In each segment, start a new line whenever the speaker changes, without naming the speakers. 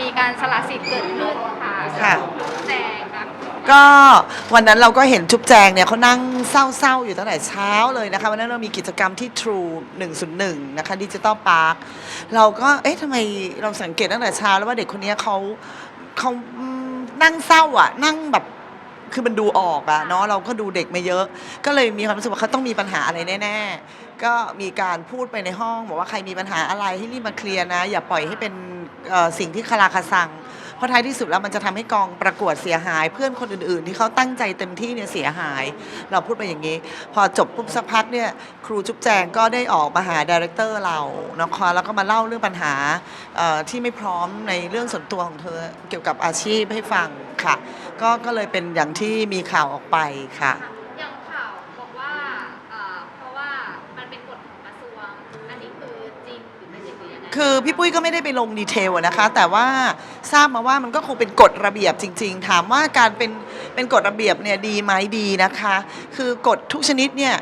มีการสละสิทธิ์เกิดขึ้นค่ะ
ค่ะ
แจงครับ
ก็วันนั้นเราก็เห็นจุ๊บแจงเนี่ยเขานั่งเศร้าๆ อยู่ตั้งแต่เช้าเลยนะคะวันนั้นเรามีกิจกรรมที่ True 101 นะคะดิจิตอลพาร์คเราก็เอ๊ะทำไมเราสังเกตตั้งแต่เช้าแล้วว่าเด็กคนนี้เขาเขาอืมนั่งเศร้าอะ นั่งแบบคือมันดูออกอะเนาะเราก็ดูเด็กมาเยอะ ก็เลยมีความรู้สึกว่าเขาต้องมีปัญหาอะไรแน่ ๆ ก็มีการพูดไปในห้องบอกว่าใครมีปัญหาอะไรให้รีบมาเคลียร์นะ อย่าปล่อยให้เป็นสิ่งที่คาราคาซังเพราะท้ายที่สุดแล้วมันจะทำให้กองประกวดเสียหาย เพื่อนคนอื่นๆ ที่เขาตั้งใจเต็มที่เนี่ยเสียหาย เราพูดไปอย่างนี้ พอจบปุ๊บสักพักเนี่ยครูจุ๊บแจงก็ได้ออกมาหาดีเรคเตอร์เรานะคะแล้วก็มาเล่าเรื่องปัญหาที่ไม่พร้อมในเรื่องส่วนตัวของเธอเกี่ยวกับอาชีพให้ฟังค่ะ ก็ก็เลยเป็นอย่างที่มีข่าวออกไปค่ะ
คือ
พี่ปุ้ยก็ไม่ได้ไปลงดีเทลอะนะคะ แต่ว่าทราบมาว่ามันก็คงเป็นกฎระเบียบจริง ๆ ถามว่าการเป็นเป็นกฎระเบียบเนี่ยดีไหมดีนะคะ คือกฎทุกชนิดเนี่ย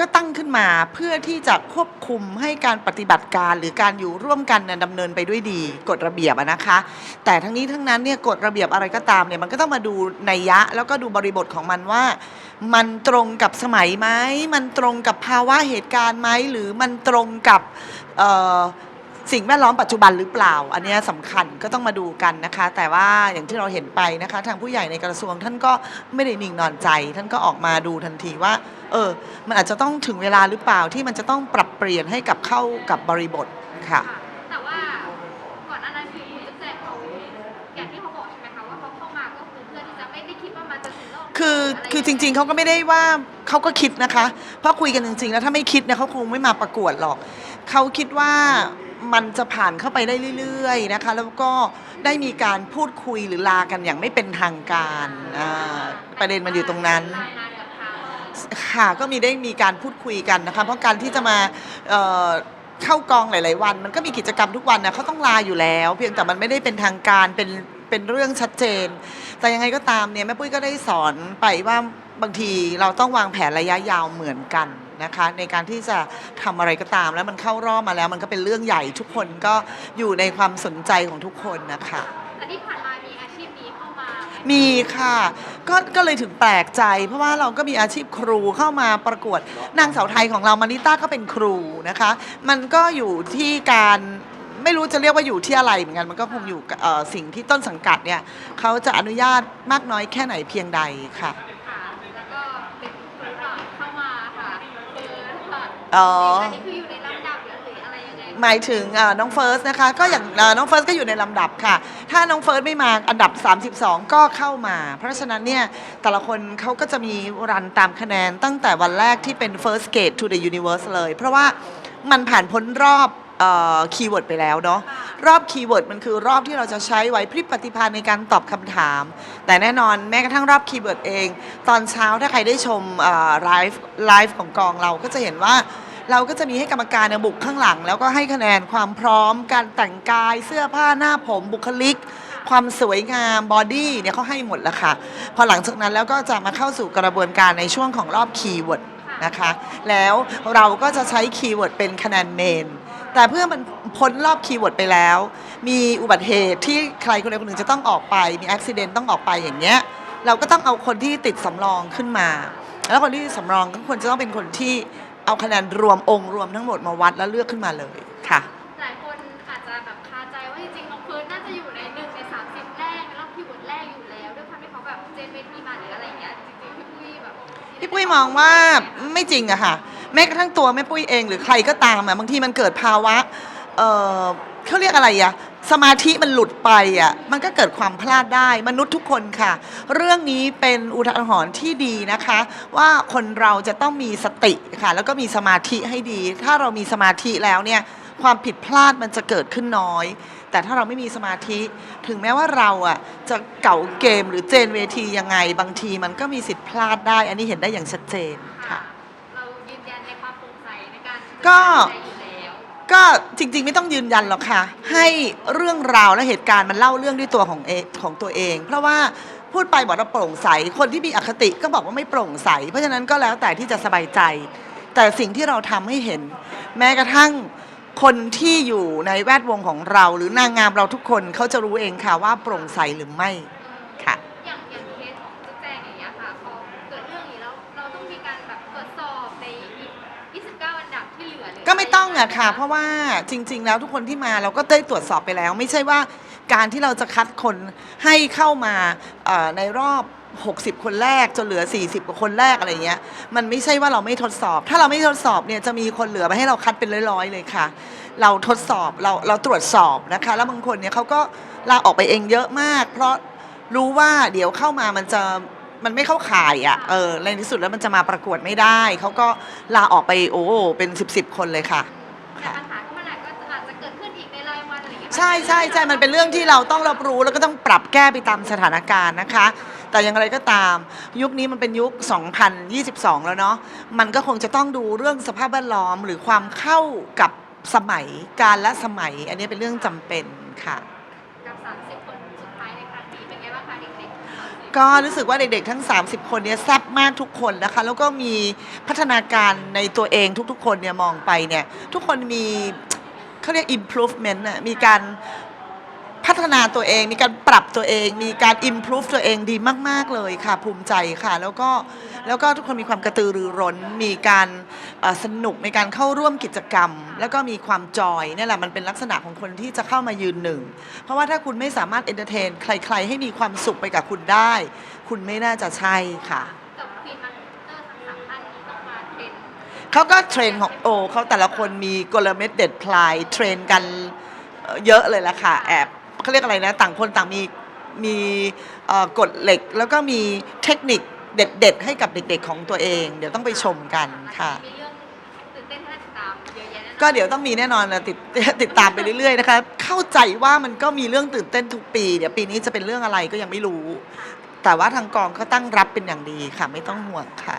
ก็ตั้งขึ้นมาเพื่อที่จะควบคุมให้การปฏิบัติการหรือการอยู่ร่วมกันเนี่ยดำเนินไปด้วยดีกฎระเบียบอะนะคะ แต่ทั้งนี้ทั้งนั้นเนี่ยกฎระเบียบอะไรก็ตามเนี่ยมันก็ต้องมาดูนัยยะ แล้วก็ดูบริบทของมันว่า มันตรงกับสมัยไหมมันตรงกับภาวะเหตุการณ์ไหมหรือมันตรงกับเอ่อ สิ่งแวดล้อมปัจจุบันหรือเปล่า อันเนี้ยสำคัญก็ต้องมาดูกันนะคะ แต่ว่าอย่างที่เราเห็นไปนะคะ ทางผู้ใหญ่ในกระทรวงท่านก็ไม่ได้นิ่งนอนใจ ท่านก็ออกมาดูทันทีว่า เออ มันอาจจะต้องถึงเวลาหรือเปล่าที่มันจะต้องปรับเปลี่ยนให้กับเข้ากับบริบทค่ะ
ค่ะแต่ว่าก่อนหน้านั้นคือคุณแจงเขาอย่างที่เขาบอกใช่ไหมคะว่าเขาเข้ามาก็คือเพื่อที่จะไม่ได้คิดว่ามันจะถึงโลก
คือคือจริง ๆเขาก็ไม่ได้ว่าเขาก็คิดนะคะเพราะคุยกันจริงๆแล้วถ้าไม่คิดเนี่ยเขาคงไม่มาประกวดหรอกเขาคิดว่า มันจะผ่านเข้าไปได้เรื่อยๆนะคะ แล้วก็ได้มีการพูดคุยหรือลากันอย่างไม่เป็นทางการอ่าประเด็นมันอยู่ตรงนั้น ค่ะก็มีได้มีการพูดคุยกันนะคะ เพราะการที่จะมาเอ่อเข้ากองหลาย ๆ วัน มันก็มีกิจกรรมทุกวันนะเขาต้องลาอยู่แล้ว เพียงแต่มันไม่ได้เป็นทางการเป็นเป็นเรื่องชัดเจน แต่ยังไงก็ตามเนี่ยแม่ปุ้ยก็ได้สอนไปว่าบางทีเราต้องวางแผนระยะยาวเหมือนกัน นะคะ ในการที่จะทำอะไรก็ตาม แล้วมันเข้ารอบมาแล้ว มันก็เป็นเรื่องใหญ่ทุกคนก็อยู่ในความสนใจของทุกคนนะคะ
แต่ที่ผ่านมามีอาชีพนี้เข้ามาไหม
มีค่ะก็ก็เลยถึงแปลกใจ เพราะว่าเราก็มีอาชีพครูเข้ามาประกวดนางสาวไทยของเรามานิต้าก็เป็นครูนะคะ มันก็อยู่ที่การไม่รู้จะเรียกว่าอยู่ที่อะไรเหมือนกันมันก็คงอยู่กับเอ่อสิ่งที่ต้นสังกัดเนี่ยเขาจะอนุญาตมากน้อยแค่ไหนเพียงใดค่ะ
ค่ะแล้วก็เป็นครูหลักเข้ามาค่ะคือหลัก
อ๋อ
อันนี้คืออยู่ในลำดับหรือหรืออะไรยังไง
หมายถึงเอ่อน้องเฟิร์สนะคะ ก็อย่างเอ่อน้องเฟิร์สก็อยู่ในลำดับค่ะ ถ้าน้องเฟิร์สไม่มาอันดับ 32 ก็เข้ามา เพราะฉะนั้นเนี่ยแต่ละคนเขาก็จะมีรันตามคะแนนตั้งแต่วันแรกที่เป็น first gate to the universe เลย เพราะว่ามันผ่านพ้นรอบคีย์เวิร์ดไปแล้วเนาะรอบคีย์เวิร์ดมันคือรอบที่เราจะใช้ไหวพริบปฏิภาณในการตอบคำถาม แต่แน่นอนแม้กระทั่งรอบคีย์เวิร์ดเอง ตอนเช้าถ้าใครได้ชมไลฟ์ไลฟ์ของกองเราก็จะเห็นว่า เราก็จะมีให้กรรมการเนี่ยบุกข้างหลัง แล้วก็ให้คะแนนความพร้อม การแต่งกายเสื้อผ้าหน้าผมบุคลิก ความสวยงามบอดี้เนี่ยเขาให้หมดแล้วค่ะ พอหลังจากนั้นแล้วก็จะมาเข้าสู่กระบวนการในช่วงของรอบคีย์เวิร์ดนะคะ แล้วเราก็จะใช้คีย์เวิร์ดเป็นคะแนนเมนแต่เพื่อมันพ้นรอบคีย์เวิร์ดไปแล้ว มีอุบัติเหตุที่ใครคนใดคนหนึ่งจะต้องออกไป มีอุบิเหตุต้องออกไปอย่างเงี้ย เราก็ต้องเอาคนที่ติดสำรองขึ้นมา แล้วคนที่สำรองก็ควรจะต้องเป็นคนที่ เอาคะแนนรวมองค์รวมทั้งหมดมาวัดแล้วเลือกขึ้นมาเลยค่ะ
หลายคนอาจจะแบบคาใจว่าจริงๆน้องเฟิร์สน่าจะอยู่ในหนึ่งในสามสิบแรกในรอบคีย์เวิร์ดแรกอยู่แล้วด้วยความที่เขาแบบเจนเวทีมาหรืออะไรอย่างเงี้ยจริงๆพี่ปุ้ยแบบ
พี่ปุ้ยมองว่าไม่จริงอะค่ะ แม้กระทั่งตัวแม่ปุ้ยเองหรือใครก็ตามอะบางทีมันเกิดภาวะเออเขาเรียกอะไรอะ สมาธิมันหลุดไปอะมันก็เกิดความพลาดได้มนุษย์ทุกคนค่ะ เรื่องนี้เป็นอุทาหรณ์ที่ดีนะคะ ว่าคนเราจะต้องมีสติค่ะ แล้วก็มีสมาธิให้ดี ถ้าเรามีสมาธิแล้วเนี่ยความผิดพลาดมันจะเกิดขึ้นน้อย แต่ถ้าเราไม่มีสมาธิ ถึงแม้ว่าเราอะจะเก่าเกมหรือเจนเวทียังไง บางทีมันก็มีสิทธิ์พลาดได้ อันนี้เห็นได้อย่างชัดเจนค่ะ
เรายืนยันในความโปร่งใสในการ
ก็
ตัดสินใจอยู่แล้ว
ก็จริงๆ ไม่ต้องยืนยันหรอกค่ะ ให้เรื่องราวและเหตุการณ์มันเล่าเรื่องด้วยตัวของเอของตัวเอง เพราะว่าพูดไปบอกว่าโปร่งใส คนที่มีอคติก็บอกว่าไม่โปร่งใส เพราะฉะนั้นก็แล้วแต่ที่จะสบายใจ แต่สิ่งที่เราทำให้เห็น แม้กระทั่งคนที่อยู่ในแวดวงของเรา หรือนางงามเราทุกคนเขาจะรู้เองค่ะว่าโปร่งใสหรือไม่
องอะ
ค่ะ เพราะว่าจริง ๆ แล้วทุกคนที่มาเราก็ได้ตรวจสอบไปแล้ว ไม่ใช่ว่าการที่เราจะคัดคนให้เข้ามาเอ่อในรอบ 60 คนแรกจนเหลือ 40 กว่าคนแรกอะไรเงี้ยมันไม่ใช่ว่าเราไม่ทดสอบ ถ้าเราไม่ทดสอบเนี่ยจะมีคนเหลือมาให้เราคัดเป็นร้อยๆเลยค่ะ เราทดสอบเราเราตรวจสอบนะคะ แล้วบางคนเนี่ยเขาก็ลาออกไปเองเยอะมาก เพราะรู้ว่าเดี๋ยวเข้ามามันจะมันไม่เข้าข่ายอะ่ะเออในที่สุดแล้วมันจะมาประกวดไม่ได้เขาก็ลาออกไปโอ้เป็นสิบสิบคนเลยค่ะ
ใช่
ใช่ใช่มันเป็นเรื่องที่เราต้องรับรู้แล้วก็ต้องปรับแก้ไปตามสถานการณ์นะคะ แต่อย่างไรก็ตาม ยุคนี้มันเป็นยุค 2022 แล้วเนาะมันก็คงจะต้องดูเรื่องสภาพแวดล้อมหรือความเข้ากับสมัยการละสมัย อันนี้เป็นเรื่องจำเป็นค่ะ
กับ30 คนสุดท้ายในครั้งนี้เป็นไงบ้างคะเด็กๆ
ก็รู้สึกว่าเด็กๆทั้ง 30 คนเนี่ยแซ่บมากทุกคนนะคะ แล้วก็มีพัฒนาการในตัวเองทุกๆ คนเนี่ยมองไปเนี่ยทุกคนมี เขาเรียก improvement น่ะมีการพัฒนาตัวเอง มีการปรับตัวเอง มีการ improve ตัวเองดีมาก ๆ เลยค่ะ ภูมิใจค่ะ แล้วก็แล้วก็ทุกคนมีความกระตือรือร้น มีการสนุกในการเข้าร่วมกิจกรรม แล้วก็มีความจอยนี่แหละมันเป็นลักษณะของคนที่จะเข้ามายืนหนึ่ง เพราะว่าถ้าคุณไม่สามารถเอนเตอร์เทนใคร ๆ ให้มีความสุขไปกับคุณได้ คุณไม่น่าจะใช่ค่ะ เขาก็เทรนของโอเขาแต่ละคนมีกลเม็ดเด็ดพลายเทรนกันเอ่อเยอะเลยละค่ะแอบเขาเรียกอะไรนะ ต่างคนต่างมีมีเอ่อกฎเหล็กแล้วก็มีเทคนิคเด็ด ๆ ให้กับเด็ก ๆ ของตัวเอง เดี๋ยวต้องไปชมกันค่ะ
มีเรื่องตื่นเต้นให้น่าติดตามเยอะแยะแน่นอน
ก็เดี๋ยวต้องมีแน่นอนนะติดติดตามไปเรื่อยๆนะคะเข้าใจว่ามันก็มีเรื่องตื่นเต้นทุกปีเดี๋ยวปีนี้จะเป็นเรื่องอะไรก็ยังไม่รู้ แต่ว่าทางกองก็ตั้งรับเป็นอย่างดีค่ะ ไม่ต้องห่วงค่ะ